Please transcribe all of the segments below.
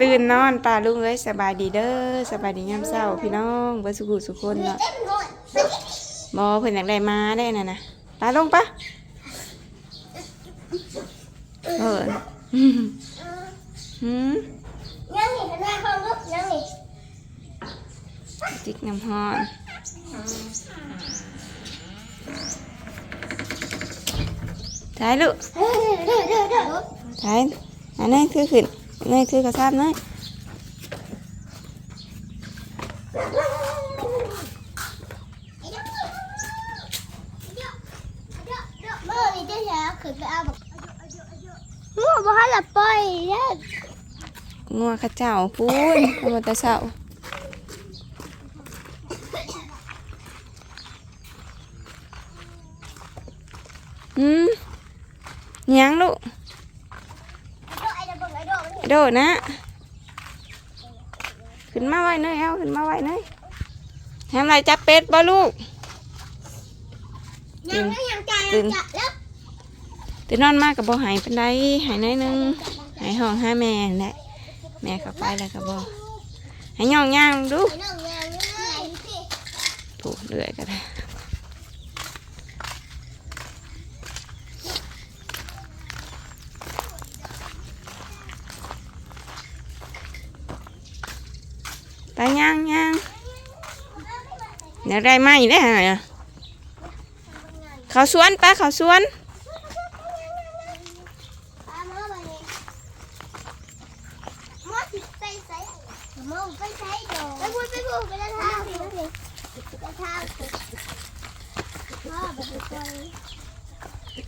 ตื่นนอนป่าลุงเอ้ยสบายดีเด้อสบายดียามเช้าพี่น้องเบ่สุขุสุขคนเนาะบ่เพิ่นอยากได้มาได้น่ะนะป่าลงปะเออหืมยังนี่ทำไมห้องลูกยังนี่จิกน้ำฮ้อนถ่ายลูกเฮ้ยเดี๋ยวเดี๋ยวเดี๋ยวถ่ายอันนี้คือขึ้น นี่คือกระซ้ำนะงัวบ่ฮัลละปล่อยเด้องัวข้าเจ้าพูนเอามาต่เช้าอืมยังลูก โดมันไอ้โดดนะ ขึ้นมาไว้เนยเอาขึ้นมาไว้เนยทำไรจับเป็ดบ่ลูก ยังไม่ยังใจยังจะแล้วตื่นนอนมากกับบ่หายเป็นไรหายน้อยหนึงหายห้องห้าแม่นั่นแหละแม่เข้าไปแล้วก็บ่หายย่องย่างดูไอ้น้องยังง่ายพี่ถูกเรื่อยก็ได้ Đây nha nha. Nè rai mai đấy hả? Khảo xuân pa khảo xuân.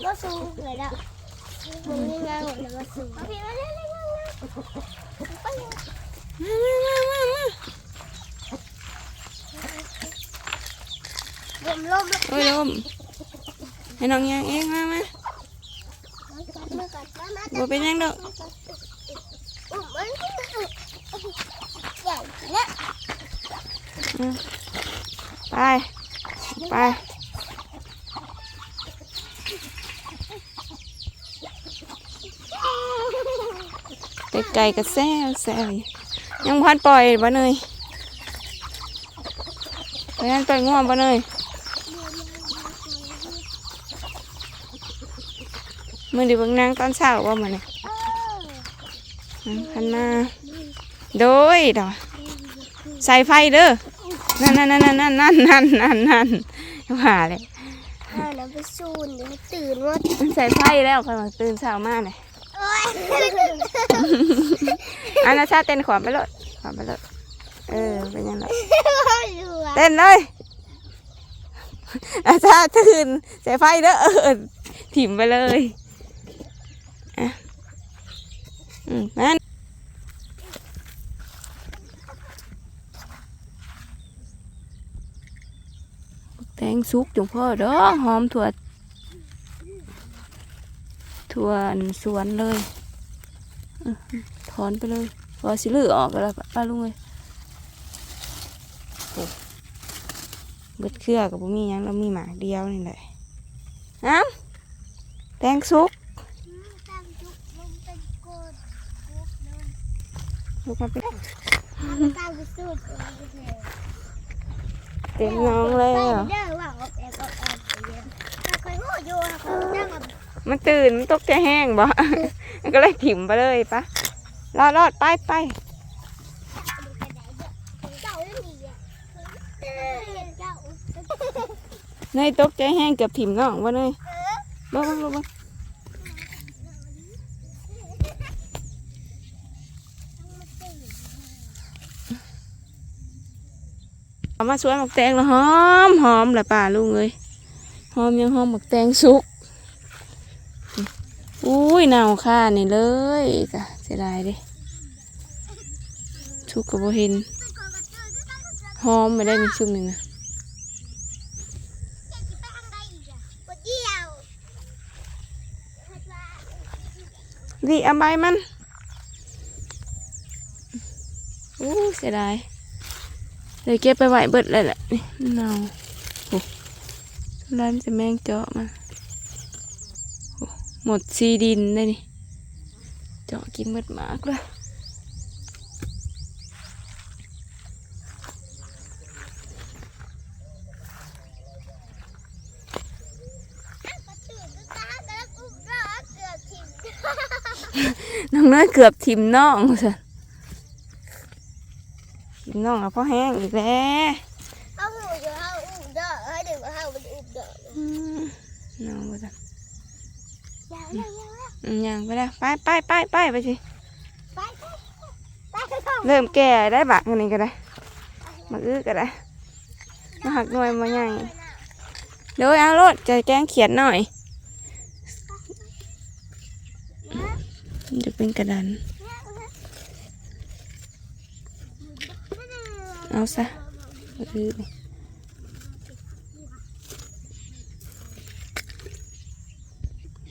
Nó su rồi đó Mình đi ngang rồi là nó su Nó phi nó lên โอ้ยลมให้น้องยางเองมามาบัวเป็นยังดอกไปไปไก่ก็แซ่บแซ่บยังพัดปล่อยบ้านเลยไปนั่นปล่อยง่วงบ้านเลย มือดีเบิ่งนางตอนเช้าว่ามื้อนี้อืมพันมา โดยดอกใส่ไฟเด้อ นั่นนั่นนั่นนั่นนั่นนั่นนั่นนั่นว่าเลยอ่าแล้วไปซูนเดี๋ยวตื่นว่ามันใส่ไฟแล้วกำลังตื่นเช้ามาเลยโอ้ยอันนั้นชาเต้นขวามไปเลยขวามไปเลยเออ เป็นยังไงอยู่อะเต้นเลยอาชาตื่นใส่ไฟเด้อเออถิ่มไปเลย อะอืมนั่นแตงซุกจุงพ่อเด้อหอมถั่วถั่วสวนเลยถอนไปเลยพอสิลือออกแล้วป้าลุงเลยเบิดเครือกับบ่มียังเรามีหมากเดียวนี่แหละเอ้าแตงซุก ลูกเป็นเต็มน้องเลยเหรอมันตื่น มันตกใจแห้งบ่ก็เลยถิ่มไปเลยปะรอดรอดไปไปในตกใจแห้งเกือบถิ่มน้องวะเนยบ้าบ้าบ้า เอามาสวนหมักแตงแล้วหอมหอมแหละป่าลุงเลยหอมยังหอมหมักแตงสุกอุ้ยเน่าค่านี่เลยกะเสียดายเดิชุกกับโบเห็นหอมไม่ได้มีชุกหนึ่งนะเดียวนี่เอาใบมันอู้เสียดาย เดี๋ยวเก็บไปไหวเบิดเลยแหละนี่เนาโอ้ร้านจะแมงเจาะมาหมดซีดินได้นี่ เจาะกินเบิดมากเลยน้องน้อยเกือบทิมน้องสิะทิมน้องแล้วพ่อแห้งอีกแล้วเอาหูอยู่เอาอุ้มเด้อให้ดึงเอามันอุ้มเด้ออืมน้องบ่จ้ะอย่าอย่าอย่าอืมยังไปแล้วไปไปไปไปไปสิไปไปไปไปเข้าเริ่มแก่ได้บักอันนี้ก็ได้มาอื้อก็ได้มาหักหน่วยมาใหญ่เดี๋ยวเอารถจะแกล้งเขียนหน่อยมันจะเป็นกระดาน เอาซะมาอื้อนี่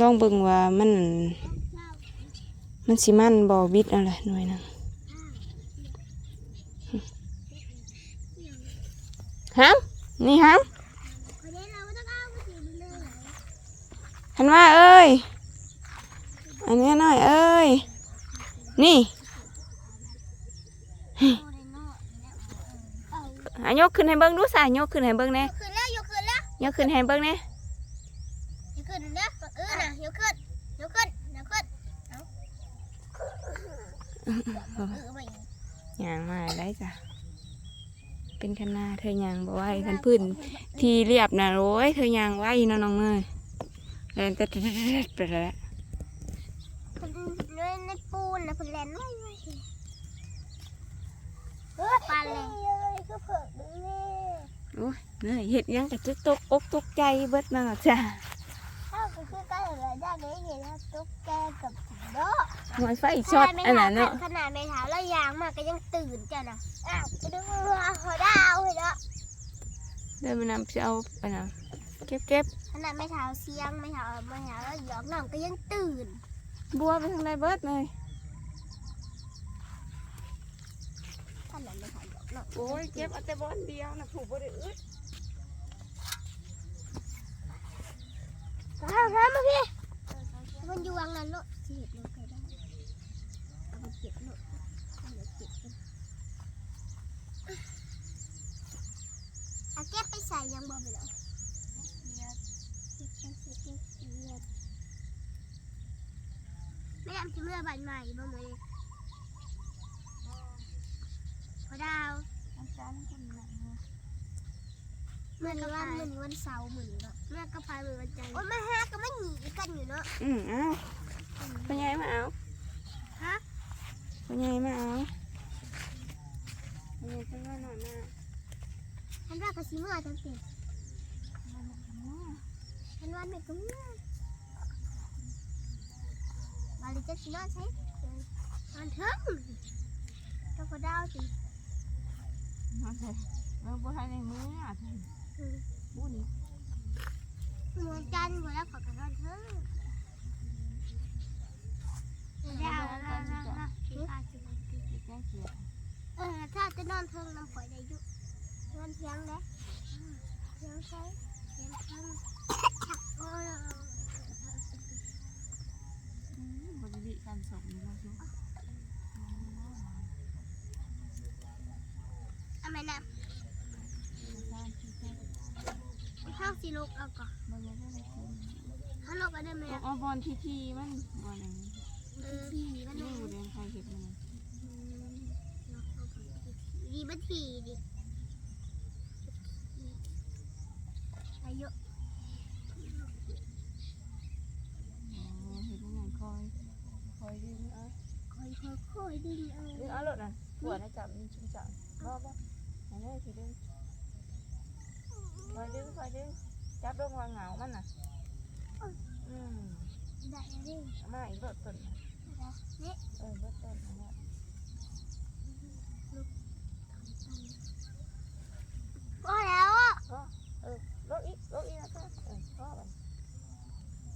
ลองเบิ่งว่ามัน มันสิมันบอบิดอะไรหน่อยหนึงฮัมนี่ฮัมหันมาเอ้ย อันนี้หน่อยเอ้ย นี่ อะยกขึ้นให้เบิ้งดูสายยกขึ้นให้เบิ้งแน่ยกขึ้นแล้วยกขึ้นแล้วยกขึ้นให้เบิ้งแน่ยกขึ้นแล้วเออน่ะยกขึ้นยกขึ้นยกขึ้นเอาเออไปย่างมาได้จ้ะเป็นคณะเธอย่างบ่ไหวคันพื้นที่เรียบนะโอ้ยเธอย่างไหวเนาะน้องเนยแลนจะไปแล้วในในปูนนะเพิ่นแล่นไว้ไว้ปลาเลยก็เผิกนี่ โอ้ยเนยเห็ดหยังกับจุกตกอกตกใจเบิดมาจ้ะถ้าก็คือใกล้เลยได้เลยเห็นแล้วตุ๊กแกกับโดหอยไฟช็อตอันนั้นเนาะขนาดไม่เท้าแล้วยางมาก็ยังตื่นจ้ะนะอ้าวไปดูว่าหัวดาวเห็นแล้วเดินมานำเอาอันนั้นเก็บเก็บขนาดไม่เท้าเสียงไม่เท้าไม่เท้าแล้วหยอกน้องก็ยังตื่น บัวไปทางใดเบิดเลยขนาดไม่เท้าหยอก น้องโอ้ยเก็บเอาแต่บอลเดียวนะผูกบ่ได้อึดข้าวข้าวมาพี่มันอยู่วังนั้นเนาะสิเห็ดเนาะเคยได้เอาไปเก็บเนาะเอาไปเก็บกันเอาเก็บไปใส่ยังบ่ไปแล้วเก็บไปใส่เก็บเก็บไม่ทำชิ้นเมื่อบันใหม่บ่เลยพอดาว เมื่ อกับวันเหมือนวันเสาร์เหมือนก็เมื่อกับพายเหมือนวันจันทร์โอ้ยมาหาก็ไม่หนีกันอยู่เนาะอืมเอาไปไงมาเอาฮะไปไงมาเอาไปไงขึ้นมาหน่อยมาฉันว่าก็สิเมื่อจังสิฉันว่าไม่ก็เมื่อบาลิจะสินอนใช่มันเถิงก็พอดาวสิเออบัวไทยในมืออะ บูนี่เหมือนกันหมดแล้วขอกันนอนเถิงดาวนะนะนะสิอาจจะแก้เขียเออถ้าจะนอนเทิงน้ำฝอยได้ยุนอนเทียงเลยเทียงใช้เทียงเทิงโอ้ยบริบิการส่งนี่เราชุทำไมนะข้าวสี ลูกเอาก่อนข้าลกก็ได้ไหมนะเอบอลทีทีมันบอลอะไรเออผีมันนี่เรียนใครเห็นมันดีบันทีดิอายุโอ้เห็นมันอย่างคอยคอยดึงเอาคอยคอยคอยดึงเอาดึงเอารถน่ะปวดนะจับมันชุ่มจับรอบบ่อันนี้ทีดึงคอยดึงคอยดึง จับลงวางเหงามันน่ะอืมได้เลยเอามาอีกรถต้นนี่เออรถต้นอันนี้พอแล้วอะรถอีกรถอีกนะก็เออพ่อไป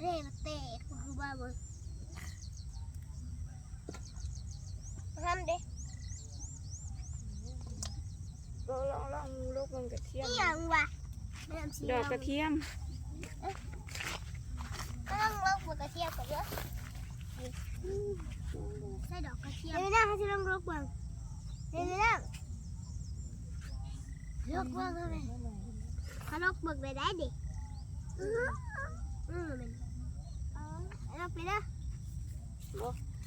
เร่มาเตะคือบ้าบอทำดิลองลองลองลูกมันกระเทียม นี่ยังวะไม่ทำสี ดอกกระเทียมก็ต้องลอกกระเทียมก่อนเยอะใส่ดอกกระเทียมเดี๋ยวนะให้ที่ลองลอกบ้างเดี๋ยวนะลอกบ้างเลยเขาลอกเบิกไปได้ดิอืออือมันเอาลอกไปนะ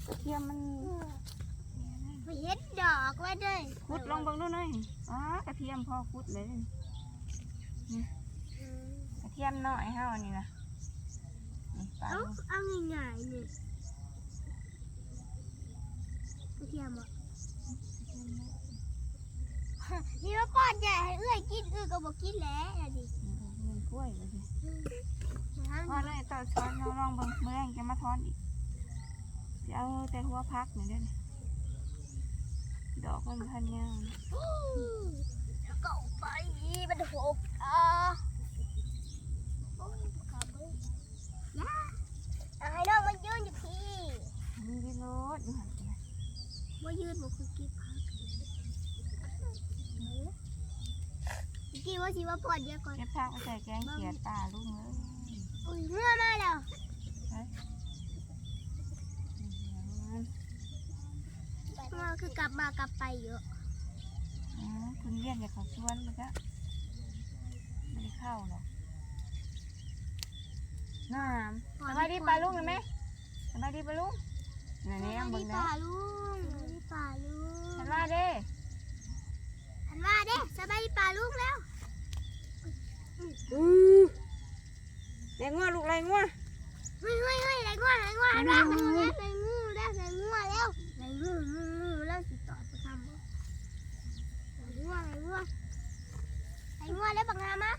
กระเทียมมันไปเห็ดดอกไว้ด้วยขุดลองเบิ่งดูหน่อยอ๋อกระเทียมพอขุดเลยนี่กระ เทียมน้อยเฮานี่นะนี่ปลาเอาลูกเอาง่ายๆเนี่ยกระเทียมอะนี่ว่าป้อนใหญ่ให้เอื้อยกินเอื้อยก็บอกกินแล้วอะดิเงินกล้วยเลยสิมาพอเลยต่อช้อนเราลองเบิ่งเมื่อแรงจะมาทอนอีกจะเอาแต่หัวพักนี่เด้อนี่ดอกมันพันยาวนะ แล้วก็เอาไปมันหกอะโอ้ยกลับเลยย่าเอาให้น้องมันยืนอยู่พี่ มีดีโรดอยู่หันไปนะ ว่ายืนบอกคือกิ๊บพักกี่ ว่าสิว่าปอดเยอะก่อนเก็บผักไปใส่แกงเขียดป่าลูกเอ้ยอุ้ยเมื่อมาแล้วเมื่อคือกลับมากลับไปเยอะอืมคุณเยี่ยนอย่าเขาชวนเลยจ้ะไม่ได้เข้าหรอกน้ำสบายดีปลาลุงเห็นไหมสบายดีปลาลุงนี่นี่ยังเบิ่งป่านะลุงป่าลุงสบายดีทันว่าเด้สบายดีป่าลุงแล้วอือ แรงงัวลูกแรงงัวเฮ้ยเฮ้ยเฮ้ยไรงัวไรงัวแล้วไรงัวแล้วไรงูแล้วไรงัวแล้วไรงูงูงูแล้วสิต่อไปทำบ่ไรงัวไรงัวไรงัวแล้วบังงามะ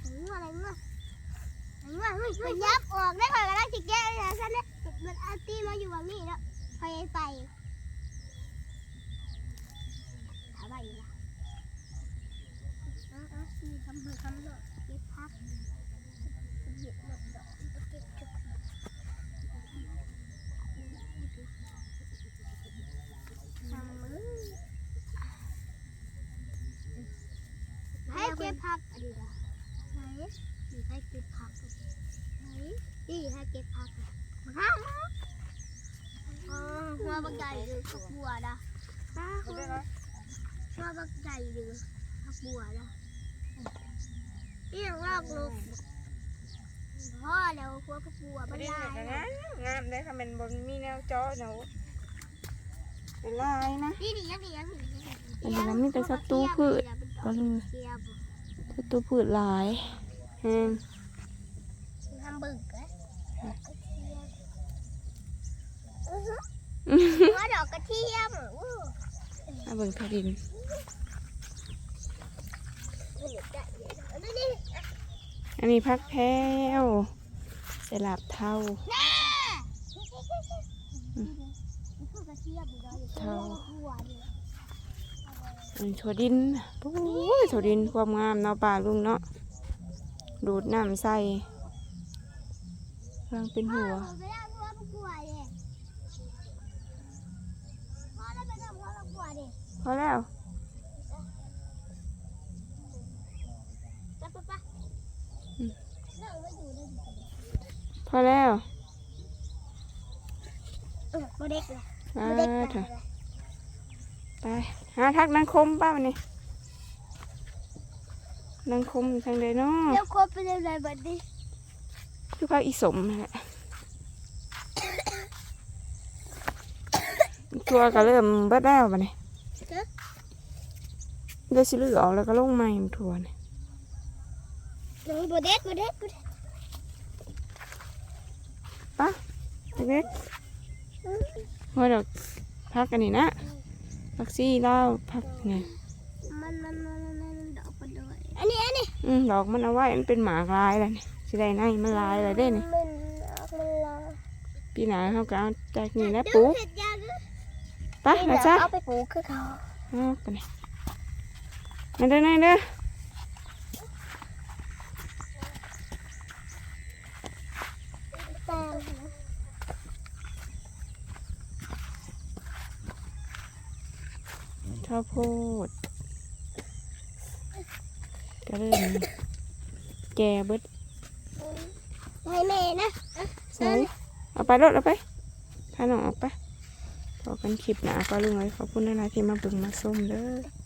ไรงัวไรงัวไรงัวเฮ้ยเฮ้ยยับออกได้ข่อยกำลังจิแก้เลยนะฉันเนี่ยมันเอาตีมาอยู่ฝั่งนี้แล้วไปไปถามว่าอีกละเอาเอาสิทำมือทำดอกเก็บพักเหยียบหลบดอกเก็บจุก ให้เก็บผักอันนี้ละไหน นี่ให้เก็บผักดีให้เก็บผักมาข้างอ๋อหัวบักใหญ่หรือผักบัวนะตาหัวบักใหญ่หรือผักบัวนะนี่ยังลอกลูกพ่อแล้วหัวผักบัวไม่มันได้ลายงามเลยค่ะมันบนมีแนวจอเนาะเป็นลายนะนี่นี่ยังนี่ยังนี่อันนี้นมีแต่ศัตรูพืชปลาลุงเกียบศัตรูพืชหลาย แฮงทำบึกเหรอหัวดอกกระเทียมอู้เอาเบิ่งทาดินนี่นี่อันนี้พักแพ้วสลับเท่าแน่กระเทียมอยู่ด้วยหัวเนี่ยอันนี้ถั่วดินโอ้ยถั่วดินความงามเนาะป่าลุงเนาะ ดูดน้ำใส่กำลังเป็นหัวไปแล้วหัวประกวดเลยพ่อได้ไปทำหัวประกวดดิพอแล้วไปไปไปนั่งไว้อยู่เลยพอแล้วเออโมเด็กเลยอ่าโมเด็กเถเลอะยไปหาทักนางคมป้าวันนี้ นางคมอยู่ทางใดเนาะเดี๋ยวคบไปเลยเลยบัดนี้คือพักอีสมนั่นแหละตัวก็เริ่มเบิดแล้วบัดนี้เดี๋ยวสิลือออกแล้วก็ลงใหม่ถั่วนี่เดี๋ยวโมเด็กโมเด็กโมเด็กเล็กๆหัวดอกพักอันนี้นะพักซี่เล่าวพักเนี่ย มันมันมันมันดอกมันด้วย อันนี้อันนี้อืมดอกมันเอาไว้มันเป็นหมากลายแล้วนี่สิได้ในมันลายอะไรได้นี่มันมันลาปีหน้าเขาก็เอาจากนี่แล้วปลูกเห็ดยาด้วยไปนะจ๊ะเอาไปปลูกคือเขาเอาไปนี่มาเด้อนี่เด้อแต่ข้าวโพดก็ เริ่มแก่เบิดให้แม่นะใส่เอาไปรถเอาไปพาน้องออกไปพอกันคลิปหนาก็ลุงเลยขอบคุณนะที่มาเบึงมาส้มเด้อ